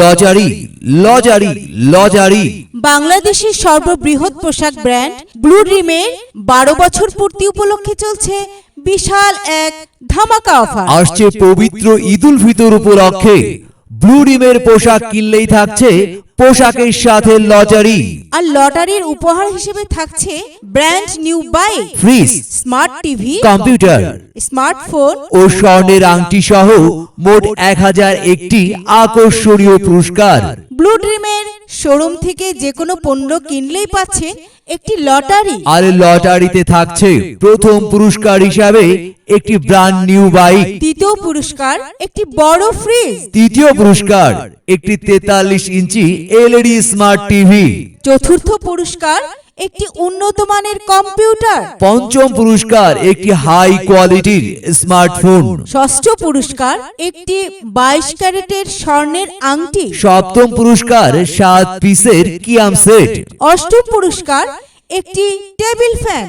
লজারি লজারি লজারি। বাংলাদেশের সর্ববৃহৎ পোশাক ব্র্যান্ড ব্লু ড্রিমের বারো বছর পূর্তি উপলক্ষে চলছে বিশাল এক ধামাকা অফার। আসছে পবিত্র ঈদুল ফিতর উপলক্ষে। ব্লু রিমের পোশাক কিনলেই থাকছে পোশাকের সাথে লটারি। আর লটারির উপহার হিসেবে থাকছে brand new bike fridge smart TV computer smartphone ও স্বর্ণের আংটি সহ মোট এক হাজার একটি আকর্ষণীয় পুরস্কার। ব্লু ড্রিমের শোরুম থেকে যে কোনো পণ্য কিনলেই পাচ্ছেন একটি লটারি। আর লটারিতে থাকছে প্রথম পুরস্কার হিসাবে একটি ব্র্যান্ড নিউ বাইক তৃতীয় পুরস্কার একটি বড় ফ্রিজ তৃতীয় পুরস্কার একটি তেতাল্লিশ ইঞ্চি এলইডি স্মার্ট টিভি চতুর্থ পুরস্কার একটি উন্নত মানের কম্পিউটার। পঞ্চম পুরস্কার একটি হাই কোয়ালিটির স্মার্টফোন ষষ্ঠ পুরস্কার একটি বাইশ ক্যারেটের স্বর্ণের আংটি। সপ্তম পুরস্কার সাত পিসের কিয়াম সেট। অষ্টম পুরস্কার একটি টেবিল ফ্যান।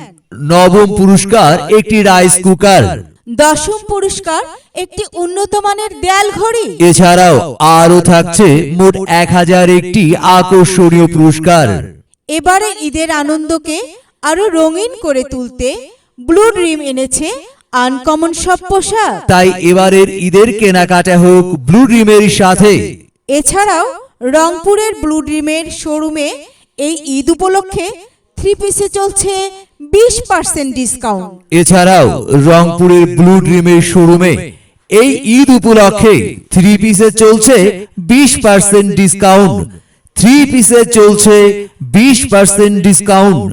নবম পুরস্কার একটি রাইস কুকার দশম পুরস্কার একটি উন্নত মানের দেয়াল ঘড়ি এছাড়াও আরও থাকছে মোট এক হাজার একটি আকর্ষণীয় পুরস্কার। এবারে ঈদের আনন্দকে আরও রঙিন করে তুলতে ব্লু ড্রিম এনেছে আনকমন সব পোশাক। তাই এবারের ঈদের কেনাকাটা হোক ব্লু ড্রিমের সাথে। এছাড়াও রংপুরের ব্লু ড্রিমের শোরুমে এই ঈদ উপলক্ষে থ্রি পিসে চলছে বিশ পার্সেন্ট ডিসকাউন্ট এছাড়াও রংপুরের ব্লু ড্রিমের শোরুমে এই ঈদ উপলক্ষে থ্রি পিসে চলছে বিশ পার্সেন্ট ডিসকাউন্ট থ্রি পিসে চলছে বিশ পার্সেন্ট ডিসকাউন্ট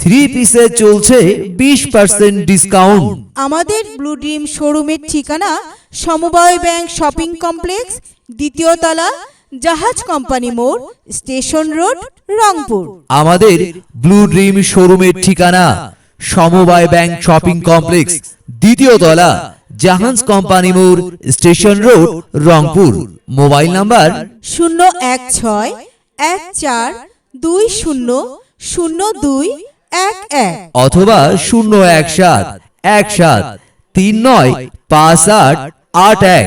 থ্রি পিসে চলছে বিশ পার্সেন্ট ডিসকাউন্ট আমাদের ব্লু ড্রিম শোরুমের ঠিকানা সমবায় ব্যাংক শপিং কমপ্লেক্স দ্বিতীয় তলা জাহাজ কোম্পানি মোড় স্টেশন রোড রংপুর। আমাদের ব্লু ড্রিম শোরুমের ঠিকানা সমবায় ব্যাংক শপিং কমপ্লেক্স দ্বিতীয় তলা জাহাজ কোম্পানি মোড় station road Rangpur. Mobile number শূন্য এক ছয় এক চার দুই শূন্য শূন্য দুই, এক এক। অথবা শূন্য এক সাত এক সাত, তিন নয়, পাঁচ আট আট এক।